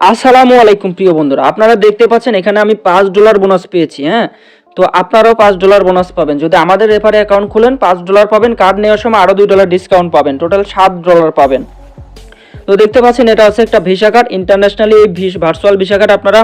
আসসালামু আলাইকুম, প্রিয় বন্ধুরা। আপনারা দেখতে পাচ্ছেন, এখানে আমি পাঁচ ডলার বোনাস পেয়েছি হ্যাঁ? তো আপনারাও পাঁচ ডলার বোনাস পাবেন। যদি আমাদের রেফারে অ্যাকাউন্ট খুলেন, পাঁচ ডলার পাবেন। কার্ড নেওয়ার সময় আরও দুই ডলার ডিসকাউন্ট পাবেন। টোটাল সাত ডলার পাবেন। তো দেখতে পাচ্ছেন, এটা আছে একটা ভিসা কার্ড ইন্টারন্যাশনালি এই ভার্চুয়াল ভিসা কার্ড আপনারা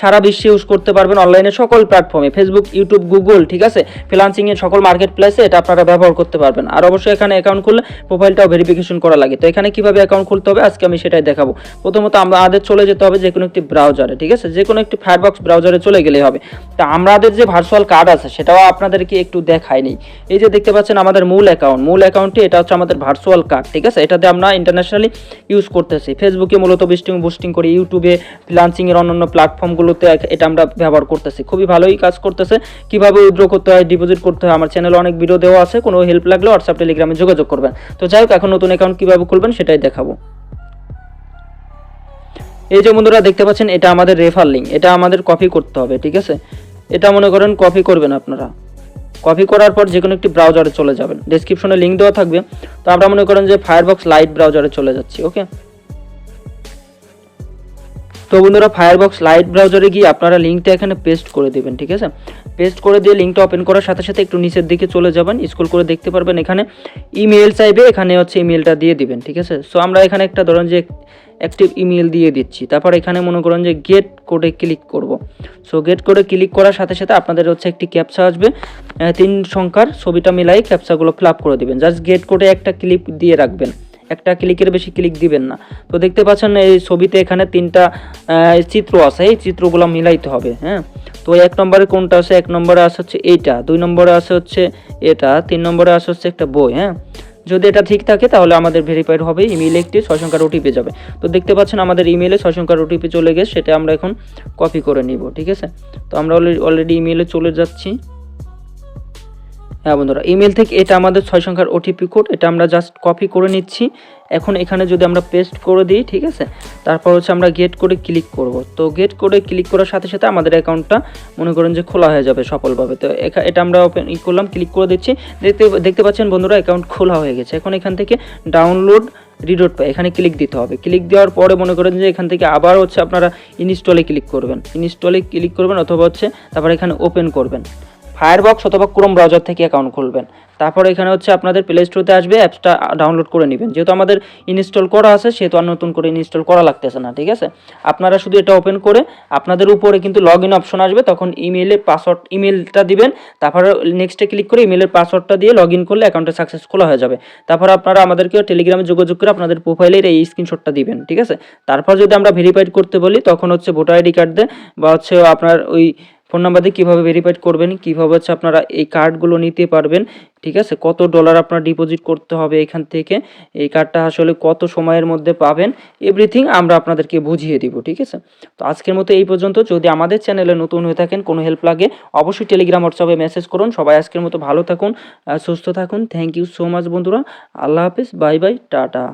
সারা বিশ্বে ইউজ করতে পারবেন অনলাইনে সকল প্ল্যাটফর্মে ফেসবুক ইউটিউব গুগল ঠিক আছে? ফ্রিলান্সিং এর সকল মার্কেট প্লেসে এটা আপনারা ব্যবহার করতে পারবেন। আর অবশ্যই এখানে অ্যাকাউন্ট খুললে প্রোফাইলটাও ভেরিফিকেশন করা লাগে। তো এখানে কীভাবে অ্যাকাউন্ট খুলতে হবে? আজকে আমি সেটাই দেখাবো। প্রথমত আমরা আমাদের চলে যেতে হবে যে কোনো একটি ব্রাউজারে ঠিক আছে? যে কোনো একটি ফায়ারবক্স ব্রাউজারে চলে গেলেই হবে। তা আমাদের যে ভার্চুয়াল কার্ড আছে, সেটাও আপনাদেরকে একটু দেখাই নেই। এই যে দেখতে পাচ্ছেন আমাদের মূল অ্যাকাউন্ট মূল অ্যাকাউন্টটি এটা হচ্ছে আমাদের ভার্চুয়াল কার্ড ঠিক আছে? এটাতে আমরা ইন্টারন্যাশনালি ইউজ করতেছি। ফেসবুকে মূলত বুস্টিং বুস্টিং করি ইউটিউবে ফ্রিলান্সিং এর অন্যান্য প্ল্যাটফর্মগুলোতে এটা আমরা ব্যবহার করতেছি। খুবই ভালোই কাজ করতেছে। কীভাবে উইথড্র করতে হয়, ডিপোজিট করতে হয়, আমার চ্যানেলে অনেক ভিডিও দেওয়া আছে, কোনো হেল্প লাগলে হোয়াটসঅ্যাপ টেলিগ্রামে যোগাযোগ করবেন। তো যাই হোক, এখন নতুন অ্যাকাউন্ট কীভাবে খুলবেন সেটাই দেখাবো। এই যে বন্ধুরা, দেখতে পাচ্ছেন, এটা আমাদের রেফার লিঙ্ক এটা আমাদের কপি করতে হবে, ঠিক আছে? এটা মনে করেন কপি করবেন আপনারা। কপি করার পর যে কোনো একটি ব্রাউজারে চলে যাবেন। ডেসক্রিপশনে লিঙ্ক দেওয়া থাকবে। তো আমরা মনে করেন যে ফায়ারবক্স লাইট ব্রাউজারে চলে যাচ্ছি ওকে তো বন্ধুরা ফায়ারবক্স লাইট ব্রাউজারে গিয়ে আপনারা লিঙ্কটা এখানে পেস্ট করে দেবেন, ঠিক আছে? পেস্ট করে দিয়ে লিঙ্কটা ওপেন করার সাথে সাথে একটু নিচের দিকে চলে যাবেন স্কুল করে দেখতে পারবেন এখানে ইমেল চাইবে, এখানে হচ্ছে ইমেলটা দিয়ে দিবেন, ঠিক আছে? সো আমরা এখানে একটা ধরেন যে অ্যাক্টিভ ইমেল দিয়ে দিচ্ছি, তারপর এখানে মনে করেন যে গেট কোডে ক্লিক করব। সো গেট কোডে ক্লিক করার সাথে সাথে আপনাদের হচ্ছে একটি ক্যাপচা আসবে তিন সংখ্যার ছবিটা মিলাই ক্যাপচাগুলো ফিল আপ করে দিবেন জাস্ট গেট কোডে একটা ক্লিক দিয়ে রাখবেন। একটা ক্লিকের বেশি ক্লিক দিবেন না। তো দেখতে পাচ্ছেন এই ছবিতে এখানে তিনটা চিত্র আছে। এই চিত্রগুলো মিলাইতে হবে হ্যাঁ? তো এক নম্বরে কোনটা আছে? এক নম্বরে আছে হচ্ছে এইটা। দুই নম্বরে আছে হচ্ছে এটা। তিন নম্বরে আছে হচ্ছে একটা বই হ্যাঁ? যদি এটা ঠিক থাকে, তাহলে আমাদের ভেরিফাইড হবে। ইমেইলে একটি ছয় সংখ্যার ওটিপি যাবে। তো দেখতে পাচ্ছেন আমাদের ইমেইলে ছয় সংখ্যার ওটিপি চলে গেছে। সেটা আমরা এখন কপি করে নিব, ঠিক আছে? তো আমরা অলরেডি ইমেইলে চলে যাচ্ছি। হ্যাঁ বন্ধুরা ইমেল থেকে এটা আমাদের ছয় সংখ্যার ওটিপি কোড এটা আমরা জাস্ট কপি করে নিচ্ছি। এখন এখানে যদি আমরা পেস্ট করে দিই, ঠিক আছে? তারপর হচ্ছে আমরা গেট করে ক্লিক করব। তো গেট করে ক্লিক করার সাথে সাথে আমাদের অ্যাকাউন্টটা মনে করেন যে খোলা হয়ে যাবে সফলভাবে। তো এটা আমরা ওপেন ই করলাম ক্লিক করে দিচ্ছি। দেখতে দেখতে পাচ্ছেন বন্ধুরা অ্যাকাউন্ট খোলা হয়ে গেছে। এখন এখান থেকে ডাউনলোড রিডোট পাই এখানে ক্লিক দিতে হবে। ক্লিক দেওয়ার পরে মনে করেন যে এখান থেকে আবার হচ্ছে আপনারা ইনস্টলে ক্লিক করবেন। ইনস্টলে ক্লিক করবেন অথবা হচ্ছে তারপর এখানে ওপেন করবেন। ফায়ারবক্স অথবা ক্রোম ব্রাউজার থেকে অ্যাকাউন্ট খুলবেন। তারপর এখানে হচ্ছে আপনাদের প্লে স্টোরতে আসবে অ্যাপসটা ডাউনলোড করে নেবেন। যেহেতু আমাদের ইনস্টল করা আছে, সেহেতু আর নতুন করে ইনস্টল করা লাগতেছে না, ঠিক আছে? আপনারা শুধু এটা ওপেন করে আপনাদের উপরে কিন্তু লগ ইন অপশন আসবে, তখন ইমেইলে পাসওয়ার্ড ইমেলটা দিবেন, তারপরে নেক্সটে ক্লিক করে ইমেলের পাসওয়ার্ডটা দিয়ে লগ ইন করলে অ্যাকাউন্টটা সাকসেস খোলা হয়ে যাবে। তারপর আপনারা আমাদেরকে টেলিগ্রামে যোগাযোগ করে আপনাদের প্রোফাইলের এই স্ক্রিনশটটা দিবেন, ঠিক আছে? তারপর যদি আমরা ভেরিফাইড করতে বলি, তখন হচ্ছে ভোটার আইডি কার্ড দেয় বা হচ্ছে আপনার ওই ফোন নাম্বার দিয়ে কীভাবে ভেরিফাইড করবেন, কীভাবে হচ্ছে আপনারা এই কার্ডগুলো নিতে পারবেন, ঠিক আছে? কত ডলার আপনার ডিপোজিট করতে হবে এখান থেকে, এই কার্ডটা আসলে কত সময়ের মধ্যে পাবেন এভরিথিং আমরা আপনাদেরকে বুঝিয়ে দিব, ঠিক আছে? তো আজকের মতো এই পর্যন্ত, যদি আমাদের চ্যানেলে নতুন হয়ে থাকেন, কোনো হেল্প লাগে, অবশ্যই টেলিগ্রাম হোয়াটসঅ্যাপে মেসেজ করুন, সবাই আজকের মতো ভালো থাকুন সুস্থ থাকুন থ্যাংক ইউ সো মাচ বন্ধুরা, আল্লাহ হাফিজ বাই বাই টাটা।